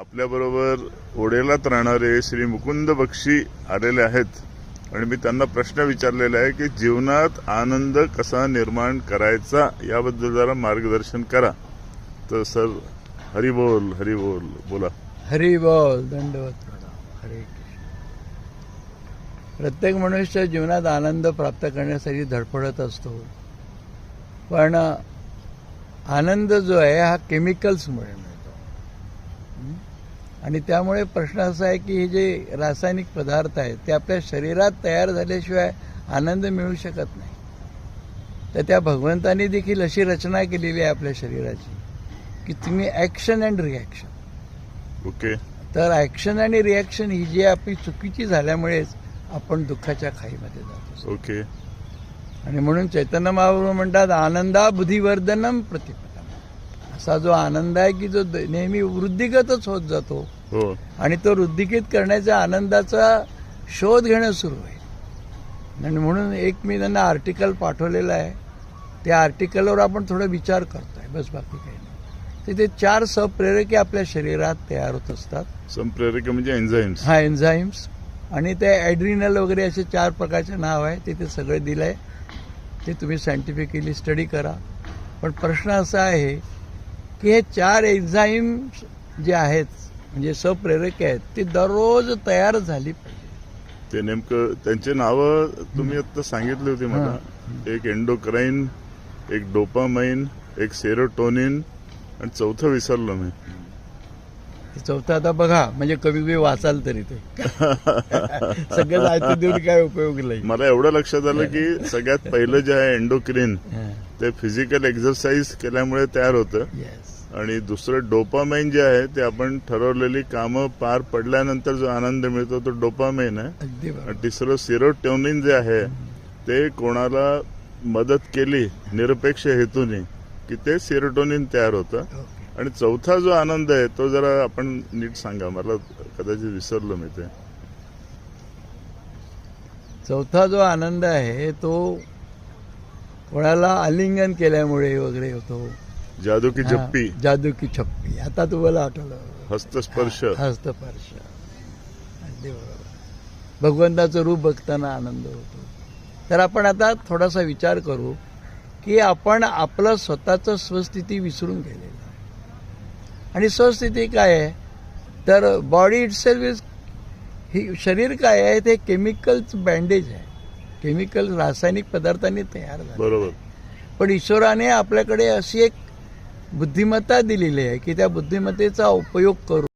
आपल्याबरोबर ओढेलात राहणारे श्री मुकुंद बक्षी आलेले आहेत. आणि मी त्यांना प्रश्न विचारलेला आहे की जीवनात आनंद कसा निर्माण करायचा याबद्दल जरा मार्गदर्शन करा. तर सर हरी बोल हरी बोल बोला. हरी बोल दंडवत. हरे प्रत्येक मनुष्य जीवनात आनंद प्राप्त करण्यासाठी धडपडत असतो. पण आनंद जो आहे हा केमिकल्समुळे मिळतो. आणि त्यामुळे प्रश्न असा आहे की हे जे रासायनिक पदार्थ आहेत ते आपल्या शरीरात तयार झाल्याशिवाय आनंद मिळू शकत नाही. तर त्या भगवंतानी देखील अशी रचना केलेली आहे आपल्या शरीराची की तुम्ही ॲक्शन अँड रिॲक्शन ओके तर ॲक्शन आणि रिॲक्शन ही जी आपली चुकीची झाल्यामुळेच आपण दुःखाच्या खाईमध्ये जातो ओके आणि म्हणून चैतन्य महाप्रभू म्हणतात आनंदा बुद्धिवर्धनम प्रतिपदम असा जो आनंद आहे की जो नेहमी वृद्धिगतच होत जातो. हो. आणि तो वृद्धिगत करण्याच्या आनंदाचा शोध घेणं सुरू आहे. आणि म्हणून एक मी त्यांना आर्टिकल पाठवलेलं आहे. त्या आर्टिकलवर आपण थोडा विचार करतोय. बस बाकी काही नाही. तिथे चार सप्रेरके आपल्या शरीरात तयार होत असतात. संप्रेरक म्हणजे एन्झाईम्स हा एन्झाईम्स आणि ते ॲड्रिनल वगैरे असे चार प्रकारचे नाव आहे. तिथे सगळे दिलं आहे ते तुम्ही सायंटिफिकली स्टडी करा. पण प्रश्न असा आहे की हे चार एन्झाईम्स जे आहेत म्हणजे सप्रेरके आहेत ती दररोज तयार झाली पाहिजे. ते नेमकं त्यांचे नावं तुम्ही आता सांगितली होती मला. एक एंडोक्राईन एक डोपामाइन एक सेरोटोनिन आणि चौथं विसरलो मी. चौथं आता बघा म्हणजे कमी कमी वाचाल तरी ते. सगळं जायचं देऊन काय उपयोग नाही. मला एवढं लक्षात आलं की सगळ्यात पहिलं जे आहे एंडोक्रिन ते फिजिकल एक्सरसाइज केल्यामुळे तयार होतं. आणि दुसरं डोपामाइन जे आहे ते आपण ठरवलेली कामं पार पडल्यानंतर जो आनंद मिळतो तो डोपामाइन आहे. आणि तिसरं सिरोटोनिन जे आहे ते कोणाला मदत केली निरपेक्ष हेतूने की ते सिरोटोनिन तयार होतं. ओके आणि चौथा जो आनंद आहे तो जरा आपण नीट सांगा. मला कदाचित विसरलो मी ते. चौथा जो आनंद आहे तो कोणाला आलिंगन केल्यामुळे वगैरे होतो. जादू की जप्पी हा, जादू की छप्पी आता तुम्हाला आठवलं. हस्तस्पर्श. अगदी बरोबर. भगवंताचं रूप बघताना आनंद होतो. तर आपण आता थोडासा विचार करू की आपण आपलं स्वतःचं स्वस्थिती विसरून गेलेलं. आणि स्वस्थिती काय आहे? तर बॉडी इटसेल्फ इज ही शरीर काय आहे? ते केमिकल्स बँडेज आहे. केमिकल रासायनिक पदार्थांनी तयार झालं बरोबर. पण ईश्वराने आपल्याकडे अशी एक बुद्धिमत्ता दिलेली आहे की त्या बुद्धिमत्तेचा उपयोग करून